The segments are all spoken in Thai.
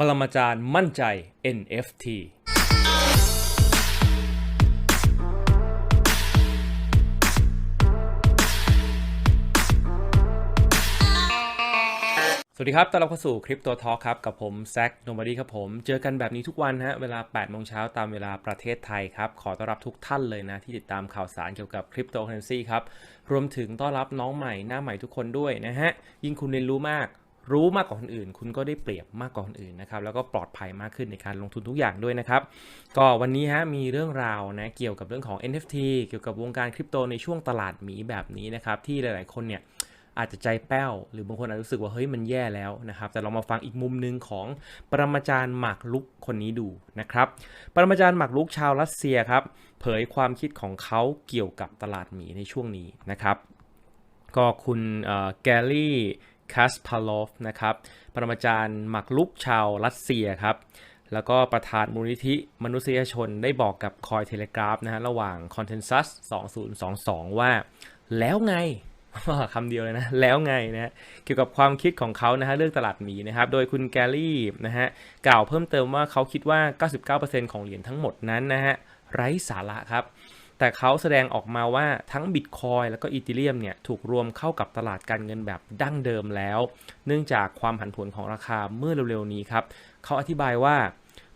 ปรมาจารย์มั่นใจ NFT สวัสดีครับต้อนรับเข้าสู่คริปโตทอครับ กับผมแซคโนบอดี้ครับผม เจอกันแบบนี้ทุกวันฮะ เวลา 8 โมงเช้าตามเวลาประเทศไทยครับ ขอต้อนรับทุกท่านเลยนะ ที่ติดตามข่าวสารเกี่ยวกับคริปโตเคอเรนซีครับ รวมถึงต้อนรับน้องใหม่หน้าใหม่ทุกคนด้วยนะฮะ ยิ่งคุณเรียนรู้มาก รู้มากกว่าคนอื่น คุณก็ได้เปรียบมากกว่าคนอื่นนะครับ แล้วก็ปลอดภัยมากขึ้นในการลงทุนทุกอย่างด้วยนะครับ ก็วันนี้ฮะมีเรื่องราวนะเกี่ยวกับเรื่องของ NFT เกี่ยวกับวงการคริปโตในช่วงตลาดหมีแบบนี้นะครับที่หลายๆคนเนี่ยอาจจะใจแป้ว หรือบางคนอาจจะรู้สึกว่าเฮ้ยมันแย่แล้วนะครับ แต่เรามาฟังอีกมุมหนึ่งของปรมาจารย์หมากลุกคนนี้ดูนะครับ ปรมาจารย์หมากลุกชาวรัสเซียครับ เผยความคิดของเขาเกี่ยวกับตลาดหมีในช่วงนี้นะครับ ก็คุณแกลลี่ คัสพาลอฟนะครับปรมาจารย์หมากลุกชาวรัสเซียครับแล้วก็ประธานมูลนิธิมนุษยชนได้บอกกับคอยเทเลกราฟนะฮะระหว่าง Consensus 2022 ว่า แล้วไงคำเดียวเลยนะแล้วไงนะฮะเกี่ยวกับความคิดของเขานะฮะเรื่องตลาดหมีนะครับโดยคุณแกลลี่นะฮะกล่าวเพิ่มเติมว่าเขาคิดว่า 99%ของเหรียญทั้งหมดนั้นนะฮะไร้สาระครับ แต่เขาแสดงออกมาว่าทั้งบิตคอยแล้วก็อีเทเรียมเนี่ยถูกรวมเข้ากับตลาดการเงินแบบดั้งเดิมแล้ว เนื่องจากความผันผวนของราคาเมื่อเร็วๆนี้ครับ เขาอธิบายว่า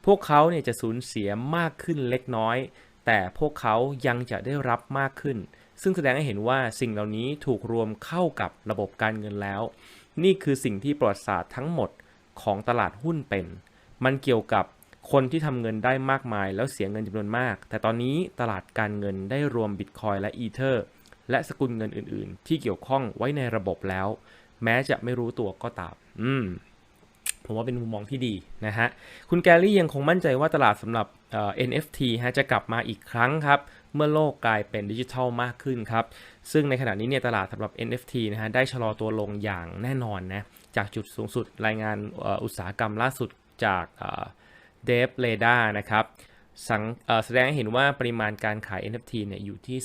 พวกเขาเนี่ยจะสูญเสียมากขึ้นเล็กน้อย แต่พวกเขายังจะได้รับมากขึ้น ซึ่งแสดงให้เห็นว่าสิ่งเหล่านี้ถูกรวมเข้ากับระบบการเงินแล้ว นี่คือสิ่งที่ประวัติศาสตร์ทั้งหมดของตลาดหุ้นเป็น มันเกี่ยวกับ คนที่ทำเงินได้มากมายแล้วเสียเงินจำนวนมาก แต่ตอนนี้ตลาดการเงินได้รวมบิตคอยและอีเทอร์และสกุลเงินอื่น ๆ ที่เกี่ยวข้องไว้ในระบบแล้ว แม้จะไม่รู้ตัวก็ตาม อืม ผมว่าเป็นมุมมองที่ดีนะฮะ คุณแกรี่ยังคงมั่นใจว่าตลาดสำหรับเอ่อ NFT ฮะจะกลับมาอีกครั้งครับ เมื่อโลกกลายเป็นดิจิทัลมากขึ้นครับ ซึ่งในขณะนี้เนี่ยตลาดสำหรับ NFT นะฮะได้ชะลอตัวลงอย่างแน่นอนนะ จากจุดสูงสุดรายงานอออุตสาหกรรมล่าสุดจาก เดฟเลดานะครับสังแสดงให้เห็นว่าปริมาณการขาย NFT เนี่ยอยู่ที่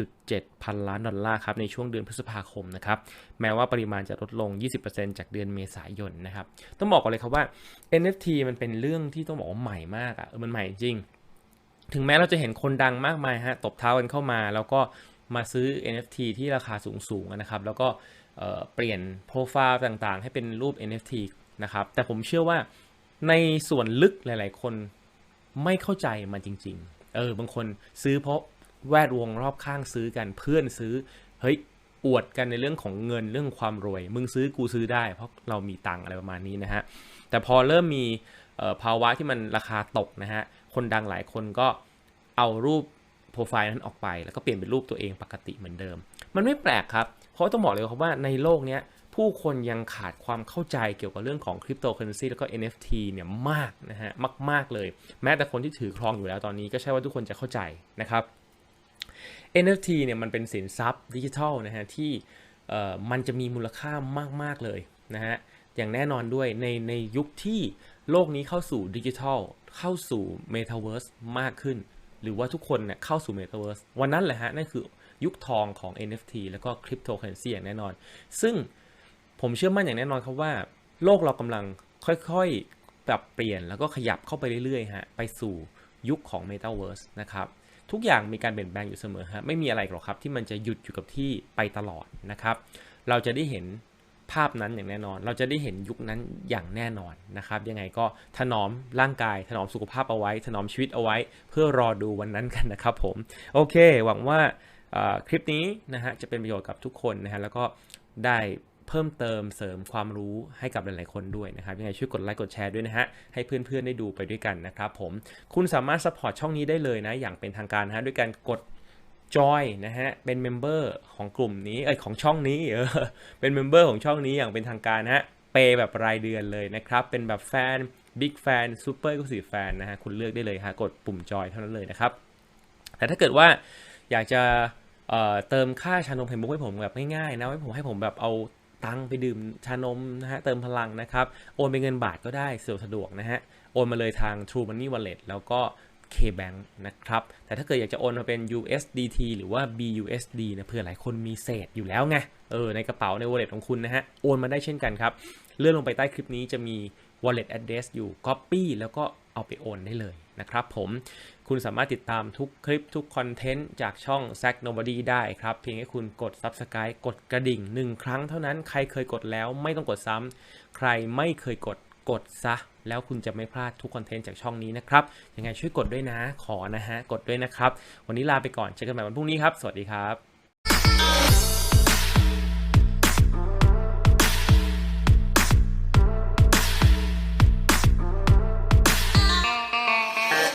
3.7 พันล้านดอลลาร์ครับในช่วงเดือนพฤษภาคมนะครับแม้ว่าปริมาณจะลดลง 20%จากเดือนเมษายนนะครับต้องบอกก่อนเลยครับว่า NFT มันเป็นเรื่องที่ต้องบอกว่าใหม่มากอะ่ะมันใหม่จริง ถึงแม้เราจะเห็นคนดังมากมายฮะตบเท้ากันเข้ามาแล้วก็มาซื้อ NFT ที่ราคาสูงๆนะครับแล้วก็เเปลี่ยนโปรไฟล์ต่างๆ ให้เป็นรูป NFT นะครับแต่ผมเชื่อว่า ในส่วนลึกหลาย ๆ คนไม่เข้าใจมันจริง ๆ เออบางคนซื้อเพราะแวดวงรอบข้างซื้อกันเพื่อนซื้อ เฮ้ยอวดกันในเรื่องของเงินเรื่องความรวย มึงซื้อกูซื้อได้ เพราะเรามีตังค์อะไรประมาณนี้นะฮะ แต่พอเริ่มมีภาวะที่มันราคาตกนะฮะ คนดังหลายคนก็เอารูปโปรไฟล์นั้นออกไป แล้วก็เปลี่ยนเป็นรูปตัวเองปกติเหมือนเดิม มันไม่แปลกครับ เพราะต้องบอกเลยครับว่าในโลกเนี้ย ผู้คนยังขาดความเข้าใจเกี่ยวกับเรื่องของคริปโตเคอเรนซีแล้วก็ NFT เนี่ยมากนะฮะมาก ๆ เลย แม้แต่คนที่ถือครองอยู่แล้วตอนนี้ก็ใช่ว่าทุกคนจะเข้าใจนะครับ NFT เนี่ยมันเป็นสินทรัพย์ดิจิทัลนะฮะที่เอ่อมันจะมีมูลค่ามาก ๆ เลยนะฮะอย่างแน่นอนด้วยในในยุคที่โลกนี้เข้าสู่ดิจิทัลเข้าสู่เมตาเวิร์สมากขึ้น หรือว่าทุกคนเนี่ยเข้าสู่เมตาเวิร์สวันนั้นแหละฮะนั่นคือยุคทองของ NFT แล้วก็คริปโตเคอเรนซีอย่างแน่นอน ซึ่ง ผมเชื่อมั่นอย่างแน่นอนครับว่า โลกเรากำลังค่อยๆ ปรับเปลี่ยนแล้วก็ขยับเข้าไปเรื่อยๆฮะไปสู่ยุคของ Metaverse นะครับทุกอย่างมีการเปลี่ยนแปลงอยู่เสมอฮะไม่มีอะไรหรอกครับที่มันจะหยุดอยู่กับที่ไปตลอดนะครับ เราจะได้เห็นภาพนั้นอย่างแน่นอน เราจะได้เห็นยุคนั้นอย่างแน่นอนนะครับ ยังไงก็ถนอมร่างกาย ถนอมสุขภาพเอาไว้ ถนอมชีวิตเอาไว้ เพื่อรอดูวันนั้นกันนะครับผม โอเค หวังว่าคลิปนี้นะฮะจะเป็นประโยชน์กับทุกคนนะฮะแล้วก็ได้ เพิ่มเติมเสริมความรู้ให้กับหลาย ๆ คนด้วยนะครับ ยังไงช่วยกดไลค์กดแชร์ด้วยนะฮะ ให้เพื่อน ๆ ได้ดูไปด้วยกันนะครับผม คุณสามารถสปอร์ตช่องนี้ได้เลยนะ อย่างเป็นทางการฮะ ด้วยการกดจอยนะฮะ เป็นเมมเบอร์ของกลุ่มนี้ เอ้ย ของช่องนี้ เออ เป็นเมมเบอร์ของช่องนี้อย่างเป็นทางการฮะ เปย์แบบรายเดือนเลยนะครับ เป็นแบบแฟน บิ๊กแฟนซูเปอร์กุศิแฟนนะฮะ คุณเลือกได้เลยฮะ กดปุ่มจอยเท่านั้นเลยนะครับ แต่ถ้าเกิดว่าอยากจะเอ่อเติมค่าชานมไข่มุกให้ผมแบบง่ายๆนะให้ผมให้ผมแบบเอา ตังไปดื่มชานมนะฮะเติมพลังนะครับ โอนเป็นเงินบาทก็ได้สะดวกนะฮะ โอนมาเลยทาง True Money Wallet แล้วก็ KBank นะครับ แต่ถ้าเกิดอยากจะโอนมาเป็น USDT หรือว่า BUSD นะเผื่อหลายคนมีเศษอยู่แล้วไง เออ ในกระเป๋าใน wallet ของคุณนะฮะ โอนมาได้เช่นกันครับ เลื่อนลงไปใต้คลิปนี้จะมี wallet address อยู่ copy แล้วก็ เอาไปโอนได้เลยนะครับผมคุณสามารถติดตามทุกคลิปทุกคอนเทนต์จากช่อง Sack Nobody ได้ครับ เพียงให้คุณกด Subscribe กดกระดิ่ง1ครั้งเท่านั้นใครเคยกดแล้วไม่ต้องกดซ้ำใครไม่เคยกดกดซะ แล้วคุณจะไม่พลาดทุกคอนเทนต์จากช่องนี้นะครับ ยังไงช่วยกดด้วยนะขอนะฮะ กดด้วยนะครับ วันนี้ลาไปก่อนเจอกันใหม่วันพรุ่งนี้ครับ สวัสดีครับ